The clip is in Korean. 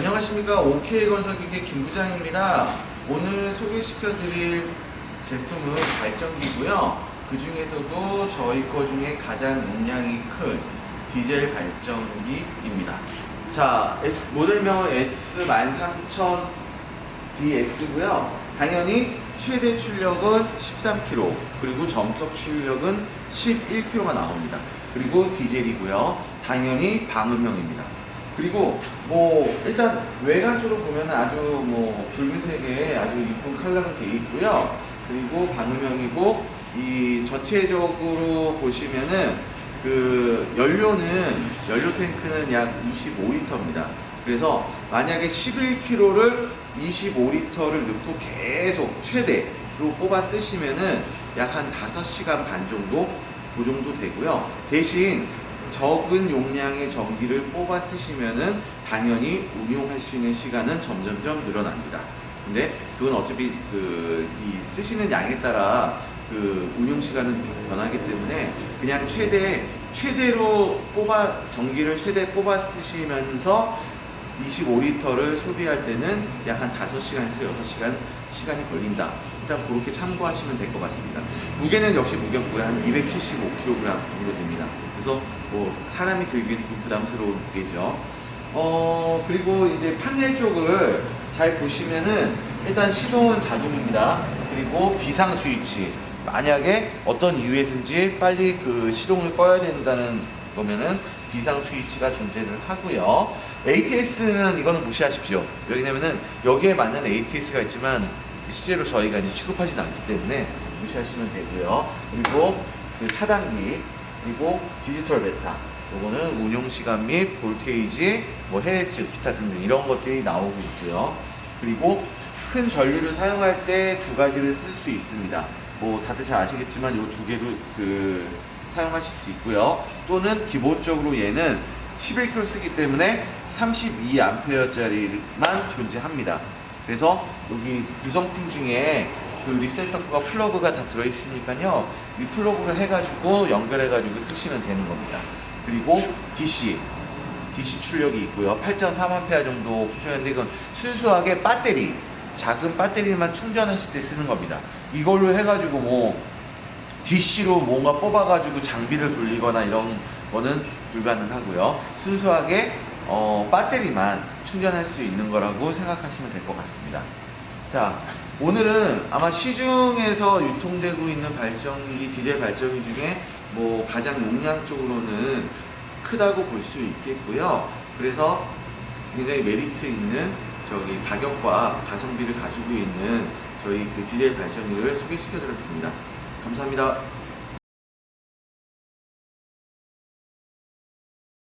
안녕하십니까 OK 건설기계 김 부장입니다. 오늘 소개시켜드릴 제품은 발전기고요. 그 중에서도 저희 거 중에 가장 용량이 큰 디젤 발전기입니다. 자, S, 모델명은 S13000 DS고요. 당연히 최대 출력은 13km, 그리고 정tok 출력은 11km가 나옵니다. 그리고 디젤이고요. 당연히 방음형입니다. 그리고 뭐 일단 외관 쪽으로 보면 아주 뭐 붉은색에 아주 이쁜 컬러가 되어 있고요. 그리고 방음형이고 이 전체적으로 보시면은 그 연료는 연료 탱크는 약 25리터입니다. 그래서 만약에 11kg를 25리터를 넣고 계속 최대로 뽑아 쓰시면은 약 한 5시간 반 정도 그 정도 되고요. 대신 적은 용량의 전기를 뽑아 쓰시면은 당연히 운용할 수 있는 시간은 점점점 늘어납니다. 근데 그건 어차피 그 이 쓰시는 양에 따라 그 운용 시간은 변하기 때문에 그냥 최대 최대로 뽑아 전기를 최대 뽑아 쓰시면서 25리터를 소비할 때는 약 한 5시간에서 6시간 시간이 걸린다. 일단 그렇게 참고하시면 될 것 같습니다. 무게는 역시 무겁고요. 한 275kg 정도 됩니다. 그래서 뭐 사람이 들기엔 좀 부담스러운 무게죠. 어, 그리고 이제 판넬 쪽을 잘 보시면은 일단 시동은 자동입니다. 그리고 비상 스위치. 만약에 어떤 이유에든지 빨리 그 시동을 꺼야 된다는 거면은 비상 스위치가 존재를 하고요. ATS는 이거는 무시하십시오. 왜냐면은 여기에 맞는 ATS가 있지만 실제로 저희가 이제 취급하진 않기 때문에 무시하시면 되고요. 그리고 그 차단기 그리고 디지털 베타 요거는 운용 시간 및 볼테이지, 뭐 헤르츠, 기타 등등 이런 것들이 나오고 있고요. 그리고 큰 전류를 사용할 때 두 가지를 쓸 수 있습니다. 뭐 다들 잘 아시겠지만 이두 개로 그 사용하실 수 있고요. 또는 기본적으로 얘는 11kg 쓰기 때문에 32A짜리만 존재합니다. 그래서 여기 구성품 중에 그 립셋터가 플러그가 다 들어있으니까요. 이 플러그를 해가지고 연결해가지고 쓰시면 되는 겁니다. 그리고 DC, DC 출력이 있고요. 8.3A 정도 충전인데 이건 순수하게 배터리, 작은 배터리만 충전하실 때 쓰는 겁니다. 이걸로 해가지고 뭐 DC로 뭔가 뽑아가지고 장비를 돌리거나 이런 거는 불가능하고요. 순수하게 어, 배터리만 충전할 수 있는 거라고 생각하시면 될 것 같습니다. 자, 오늘은 아마 시중에서 유통되고 있는 발전기, 디젤 발전기 중에 뭐 가장 용량적으로는 크다고 볼 수 있겠고요. 그래서 굉장히 메리트 있는 저기 가격과 가성비를 가지고 있는 저희 그 디젤 발전기를 소개시켜 드렸습니다. 감사합니다.